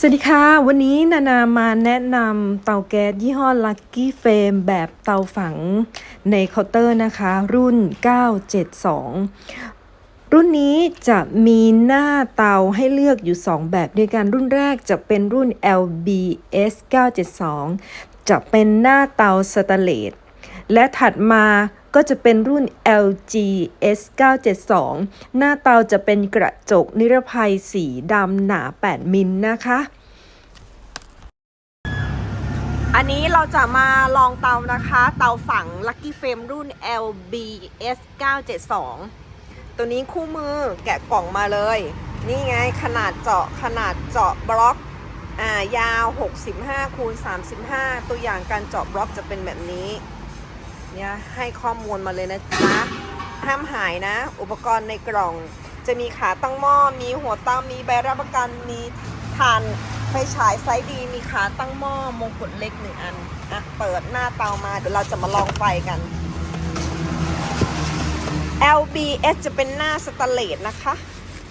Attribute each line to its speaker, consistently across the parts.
Speaker 1: สวัสดีค่ะ วันนี้นานามาแนะนำเตาแก๊สยี่ห้อ Lucky Flame แบบเตาฝังในเคาน์เตอร์นะคะ รุ่น 972 รุ่นนี้จะมีหน้าเตาให้เลือกอยู่ 2 แบบด้วยกันรุ่นแรกจะเป็นรุ่น LBS 972 จะเป็นหน้าเตาสแตนเลสและถัดมาก็จะเป็นรุ่น LG S 972 หน้าเตาจะเป็นกระจกนิรภัยสีดำหนา 8 มิลนะคะ อันนี้เราจะมาลองเตานะคะ เตาฝัง Lucky Frame รุ่น LBS 972 ตัวนี้คู่มือแกะกล่องมาเลย นี่ไงขนาดเจาะขนาดเจาะบล็อกอ่ายาว 65คูณ35 ตัวอย่างการเจาะบล็อกจะเป็นแบบนี้ เนี่ยให้ข้อมูลมาเลยนะจ๊ะห้ามหายนะ อุปกรณ์ในกล่อง จะมีขาตั้งหม้อมีหัวเตามีใบรับประกันมีทานไฟฉายไซส์ดีมีขาตั้งหม้อมงกุฎเล็กหนึ่งอันอะเปิดหน้าเตามาเดี๋ยวเราจะมาลองไฟกัน LBS จะเป็นหน้าสแตนเลสนะคะ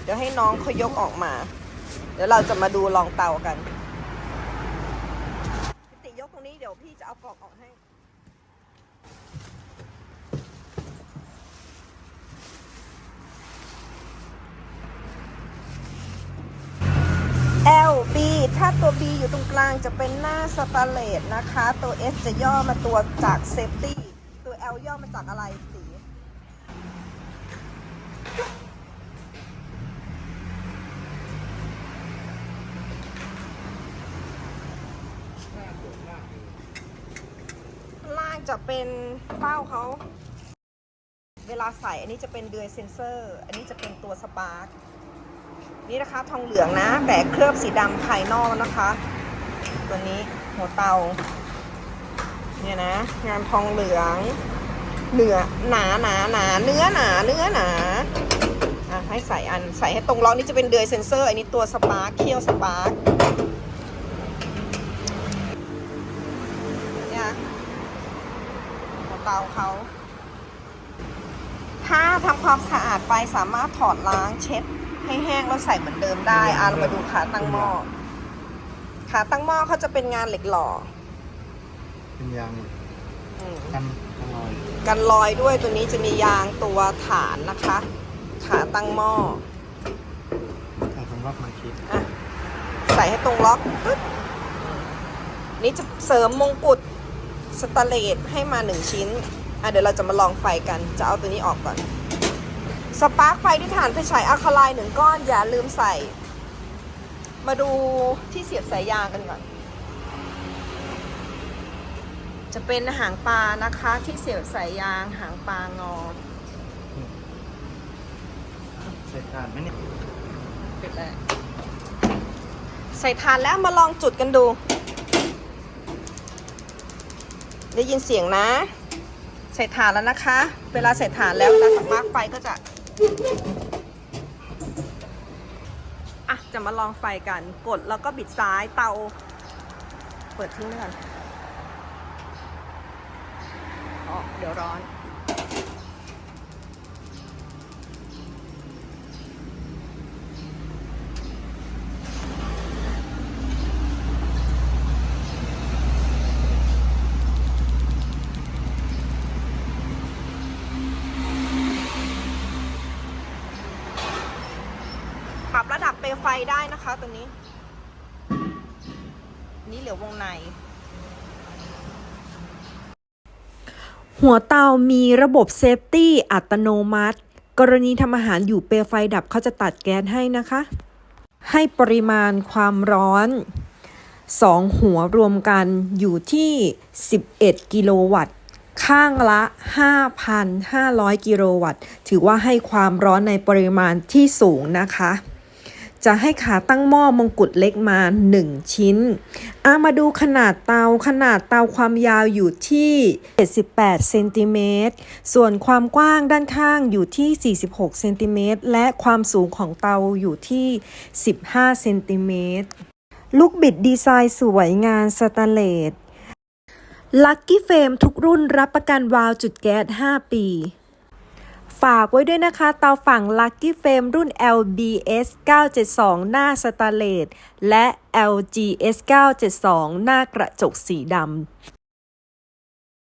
Speaker 1: เดี๋ยวให้น้องเขายกออกมา เดี๋ยวเราจะมาดูลองเตากันพี่ติยกตรงนี้เดี๋ยวพี่จะเอากล่องออกให้ ถ้าตัว B อยู่ตรงกลางจะเป็นหน้าสแตเลสนะคะ ตัว S จะย่อมาตัวจากเซฟตี้ ตัว L ย่อมาจากอะไรสี ล่างจะเป็นเป้าเขา เวลาใส่อันนี้จะเป็นเดือยเซนเซอร์ อันนี้จะเป็นตัวสปาร์ค นี่นะคะทองเหลืองนะแต่เคลือบสีดำภายนอกนะคะ ตัวนี้หัวเตาเนี่ยนะ งานทองเหลืองเนื้อหนาหนาหนาเนื้อหนาเนื้อหนาอะให้ใส่อันใส่ให้ตรงล็อกนี่จะเป็นเดือยเซนเซอร์ อันนี้ตัวสปาร์คเคี่ยวสปาร์คเนี่ยหัวเตาเขาถ้าทำความสะอาดไปสามารถถอดล้างเช็ด ให้แห้งแล้วใส่เหมือนเดิมได้อะเรามาดูขาตั้งหม้อขาตั้งหม้อเขาจะเป็นงานเหล็กหล่อ
Speaker 2: เป็นยาง
Speaker 1: อืม
Speaker 2: กันอร่อย
Speaker 1: กันลอยด้วยตัวนี้จะมียางตัวฐานนะคะ ขาตั้งหม้อ
Speaker 2: แต่สำหรับมาคิด
Speaker 1: อะใส่ให้ตรงล็อกปึ๊บนี่จะเสริมมงกุฎสแตนเลสให้มาหนึ่งชิ้น อะเดี๋ยวเราจะมาลองไฟกัน จะเอาตัวนี้ออกก่อน สปาร์คไฟด้วยถ่านไฟฉายอะคาไลน์หนึ่งก้อนอย่าลืมใส่ มาดูที่เสียบสายยางกันก่อน จะเป็นหางปลานะคะ ที่เสียบสายยางหางปลางอ
Speaker 2: ใส่ถ่านไหมเนี่ย
Speaker 1: ปิดเลยใส่ถ่านแล้วมาลองจุดกันดู ได้ยินเสียงนะ ใส่ถ่านแล้วนะคะ เวลาใส่ถ่านแล้วเวลาสปาร์คไฟก็จะ อะ จะมาลองไฟกันกดแล้วก็บิดซ้ายเตา เปิดทิ้งไว้ก่อนอ๋อเดี๋ยวร้อน ฟได้นะคะตัวนี้ นี่เหลือวงใน หัวเตามีระบบเซฟตี้อัตโนมัติ กรณีทำอาหารอยู่เปลวไฟดับเขาจะตัดแก๊สให้นะคะ ให้ปริมาณความร้อน2หัวรวมกันอยู่ที่ 11 กิโลวัตต์ ข้างละ 5,500 กิโลวัตต์ ถือว่าให้ความร้อนในปริมาณที่สูงนะคะ จะให้ขาตั้งหม้อมงกุฎเล็กมา 1 ชิ้นอามาดูขนาดเตาขนาดเตาความยาวอยู่ที่ 78เซนติเมตรส่วนความกว้างด้านข้างอยู่ที่ 46เซนติเมตรและความสูงของเตาอยู่ที่ 15เซนติเมตรลูกบิดดีไซน์สวยงานสแตนเลสลัคกี้เฟมทุกรุ่นรับประกันวาล์วจุดแก๊ส 5 ปี ฝากไว้ด้วยนะคะ เตาฝั่ง Lucky Frame รุ่น LBS 972 หน้าสแตาเลสและ LGS 972 หน้ากระจกสีดำ